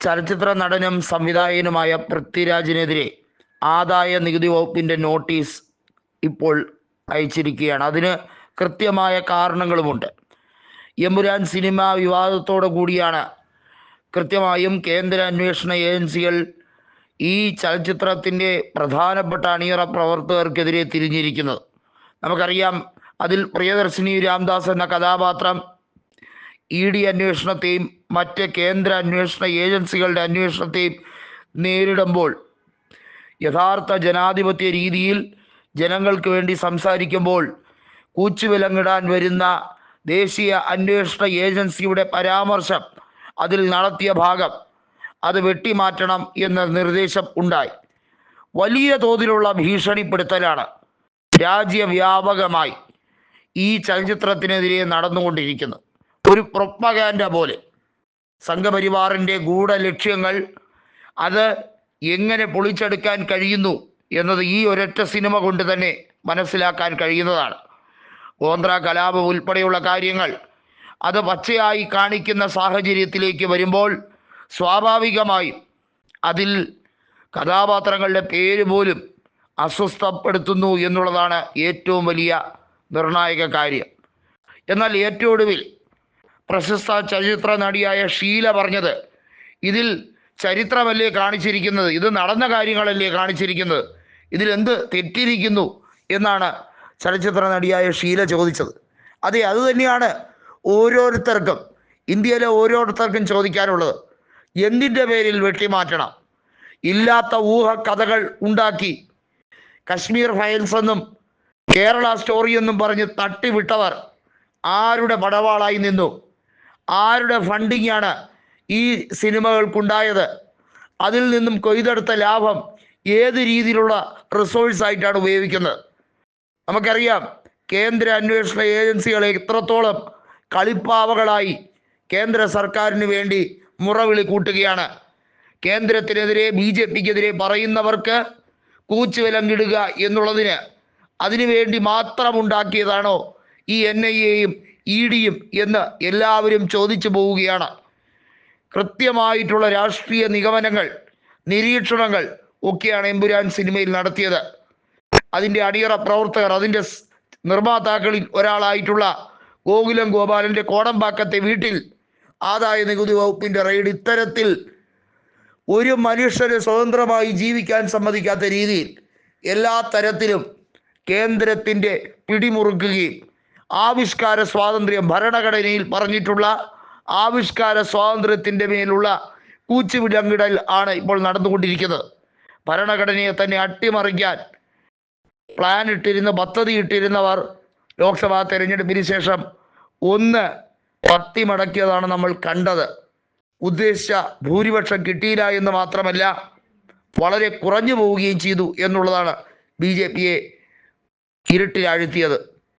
ചലച്ചിത്ര നടനും സംവിധായകനുമായ പൃഥ്വിരാജിനെതിരെ ആദായ നികുതി വകുപ്പിന്റെ നോട്ടീസ് ഇപ്പോൾ അയച്ചിരിക്കുകയാണ്. അതിന് കൃത്യമായ കാരണങ്ങളുമുണ്ട്. എമ്പുരാൻ സിനിമ വിവാദത്തോടു കൂടിയാണ് കൃത്യമായും കേന്ദ്ര അന്വേഷണ ഏജൻസികൾ ഈ ചലച്ചിത്രത്തിന്റെ പ്രധാനപ്പെട്ട അണിയറ പ്രവർത്തകർക്കെതിരെ തിരിഞ്ഞിരിക്കുന്നത്. നമുക്കറിയാം അതിൽ പ്രിയദർശിനി രാംദാസ് എന്ന കഥാപാത്രം ഇ ഡി അന്വേഷണത്തെയും മറ്റ് കേന്ദ്ര അന്വേഷണ ഏജൻസികളുടെ അന്വേഷണത്തെയും നേരിടുമ്പോൾ യഥാർത്ഥ ജനാധിപത്യ രീതിയിൽ ജനങ്ങൾക്ക് വേണ്ടി സംസാരിക്കുമ്പോൾ കൂച്ചുവിലങ്ങിടാൻ വരുന്ന ദേശീയ അന്വേഷണ ഏജൻസിയുടെ പരാമർശം അതിൽ നടത്തിയ ഭാഗം അത് വെട്ടിമാറ്റണം എന്ന നിർദ്ദേശം ഉണ്ടായി. വലിയ തോതിലുള്ള ഭീഷണിപ്പെടുത്തലാണ് രാജ്യവ്യാപകമായി ഈ ചലച്ചിത്രത്തിനെതിരെ നടന്നുകൊണ്ടിരിക്കുന്നത്. ഒരു പ്രൊപ്പകാൻഡ പോലെ. സംഘപരിവാറിന്റെ ഗൂഢലക്ഷ്യങ്ങൾ അത് എങ്ങനെ പൊളിച്ചെടുക്കാൻ കഴിയുന്നു എന്നത് ഈ ഒരൊറ്റ സിനിമ കൊണ്ട് തന്നെ മനസ്സിലാക്കാൻ കഴിയുന്നതാണ്. ഗോത്ര കലാപം ഉൾപ്പെടെയുള്ള കാര്യങ്ങൾ അത് പച്ചയായി കാണിക്കുന്ന സാഹചര്യത്തിലേക്ക് വരുമ്പോൾ സ്വാഭാവികമായും അതിൽ കഥാപാത്രങ്ങളുടെ പേര് പോലും അസ്വസ്ഥപ്പെടുത്തുന്നു എന്നുള്ളതാണ് ഏറ്റവും വലിയ നിർണായക കാര്യം. എന്നാൽ ഏറ്റവും ഒടുവിൽ പ്രശസ്ത ചലച്ചിത്ര നടിയായ ഷീല പറഞ്ഞത് ഇതിൽ ചരിത്രമല്ലേ കാണിച്ചിരിക്കുന്നത്? ഇത് നടന്ന കാര്യങ്ങളല്ലേ കാണിച്ചിരിക്കുന്നത്? ഇതിലെന്ത് തെറ്റിരിക്കുന്നു? എന്നാണ് ചലച്ചിത്ര നടിയായ ഷീല ചോദിച്ചത്. അതെ അത് തന്നെയാണ് ഓരോരുത്തർക്കും ഇന്ത്യയിലെ ഓരോരുത്തർക്കും ചോദിക്കാനുള്ളത്. എന്തിന്റെ പേരിൽ വെട്ടിമാറ്റണം? ഇല്ലാത്ത ഊഹ കഥകൾ ഉണ്ടാക്കി കശ്മീർ ഫയൽസ് എന്നും കേരള സ്റ്റോറി എന്നും പറഞ്ഞ് തട്ടിവിട്ടവർ ആരുടെ പടവാളായി നിന്നു? ആരുടെ ഫണ്ടിങ്ങാണ് ഈ സിനിമകൾക്കുണ്ടായത്? അതിൽ നിന്നും കൊയ്തെടുത്ത ലാഭം ഏത് രീതിയിലുള്ള റിസോഴ്സ് ആയിട്ടാണ് ഉപയോഗിക്കുന്നത്? നമുക്കറിയാം കേന്ദ്ര അന്വേഷണ ഏജൻസികളെ ഇത്രത്തോളം കളിപ്പാവകളായി കേന്ദ്ര സർക്കാരിന് വേണ്ടി മുറവിളി കൂട്ടുകയാണ്. കേന്ദ്രത്തിനെതിരെ ബി ജെ പിക്കെതിരെ പറയുന്നവർക്ക് കൂച്ചുവിലങ്കിടുക എന്നുള്ളതിന് അതിനുവേണ്ടി മാത്രം ഉണ്ടാക്കിയതാണോ ഈ എൻ ഐ എയും ഇ ഡിയും എന്ന് എല്ലാവരും ചോദിച്ചു പോവുകയാണ്. കൃത്യമായിട്ടുള്ള രാഷ്ട്രീയ നിഗമനങ്ങൾ നിരീക്ഷണങ്ങൾ ഒക്കെയാണ് എമ്പുരാൻ സിനിമയിൽ നടത്തിയത്. അതിന്റെ അണിയറ പ്രവർത്തകർ അതിന്റെ നിർമ്മാതാക്കളിൽ ഒരാളായിട്ടുള്ള ഗോകുലം ഗോപാലന്റെ കോടമ്പാക്കത്തെ വീട്ടിൽ ആദായ നികുതി വകുപ്പിന്റെ റെയ്ഡ് ഇത്തരത്തിൽ ഒരു മനുഷ്യന് സ്വതന്ത്രമായി ജീവിക്കാൻ സമ്മതിക്കാത്ത രീതിയിൽ എല്ലാ തരത്തിലും കേന്ദ്രത്തിന്റെ പിടിമുറുക്കുകയും ആവിഷ്കാര സ്വാതന്ത്ര്യം ഭരണഘടനയിൽ പറഞ്ഞിട്ടുള്ള ആവിഷ്കാര സ്വാതന്ത്ര്യത്തിന്റെ മേലുള്ള കൂച്ചുവിലങ്ങിടൽ ആണ് ഇപ്പോൾ നടന്നുകൊണ്ടിരിക്കുന്നത്. ഭരണഘടനയെ തന്നെ അട്ടിമറിക്കാൻ പ്ലാൻ ഇട്ടിരുന്ന പദ്ധതി ഇട്ടിരുന്നവർ ലോക്സഭാ തെരഞ്ഞെടുപ്പിന് ശേഷം ഒന്ന് പത്തി മടക്കിയതാണ് നമ്മൾ കണ്ടത്. ഉദ്ദേശിച്ച ഭൂരിപക്ഷം കിട്ടിയില്ല എന്ന് മാത്രമല്ല വളരെ കുറഞ്ഞു പോവുകയും ചെയ്തു എന്നുള്ളതാണ് ബി ജെ പിയെ ഇരുട്ടിലാഴ്ത്തിയത്.